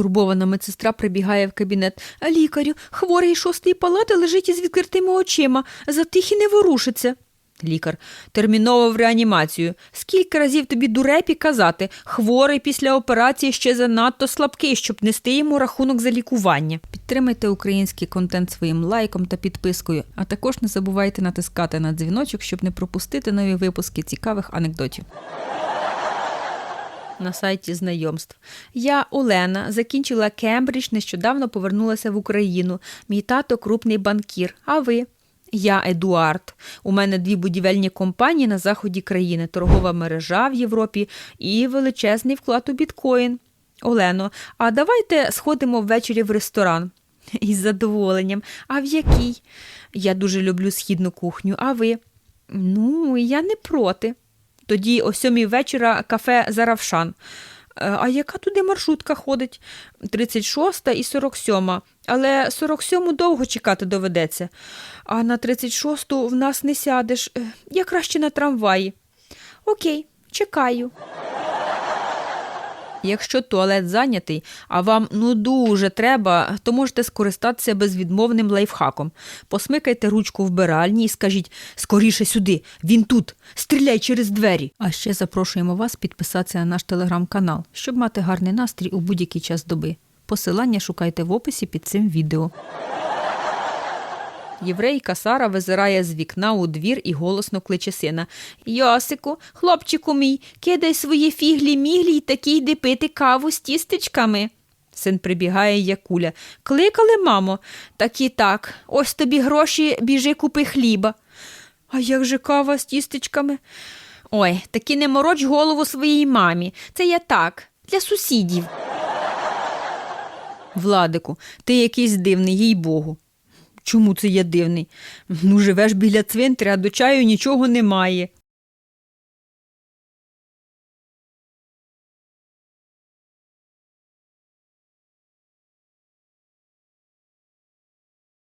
Стурбована медсестра прибігає в кабінет. Лікарю, хворий шостої палати лежить із відкритими очима, затих і не ворушиться. Лікар, терміново в реанімацію. Скільки разів тобі дурепі казати, хворий після операції ще занадто слабкий, щоб нести йому рахунок за лікування. Підтримайте український контент своїм лайком та підпискою, а також не забувайте натискати на дзвіночок, щоб не пропустити нові випуски цікавих анекдотів. На сайті знайомств. Я Олена, закінчила Кембридж, нещодавно повернулася в Україну. Мій тато крупний банкір. А ви? Я Едуард. У мене дві будівельні компанії на заході країни, торгова мережа в Європі і величезний вклад у біткоін. Олено, а давайте сходимо ввечері в ресторан. Із задоволенням. А в який? Я дуже люблю східну кухню. А ви? Ну, я не проти. Тоді о сьомій вечора кафе Заравшан. Е, А яка туди маршрутка ходить? 36 і 47. Але 47 довго чекати доведеться. А на 36 в нас не сядеш. Е, Я краще на трамваї. Окей, чекаю. Якщо туалет зайнятий, а вам ну дуже треба, то можете скористатися безвідмовним лайфхаком. Посмикайте ручку вбиральні і скажіть скоріше сюди, він тут, стріляй через двері. А ще запрошуємо вас підписатися на наш телеграм-канал, щоб мати гарний настрій у будь-який час доби. Посилання шукайте в описі під цим відео. Єврейка Сара визирає з вікна у двір і голосно кличе сина. Йосику, хлопчику мій, кидай свої фіглі-міглі й такі йди пити каву з тістечками. Син прибігає як куля. Кликали, мамо? Так і так. Ось тобі гроші, біжи купи хліба. А як же кава з тістечками? Ой, таки не мороч голову своїй мамі. Це я так, для сусідів. Владику, ти якийсь дивний, їй богу. Чому це я дивний? Ну, живеш біля цвинтаря, а до чаю нічого немає.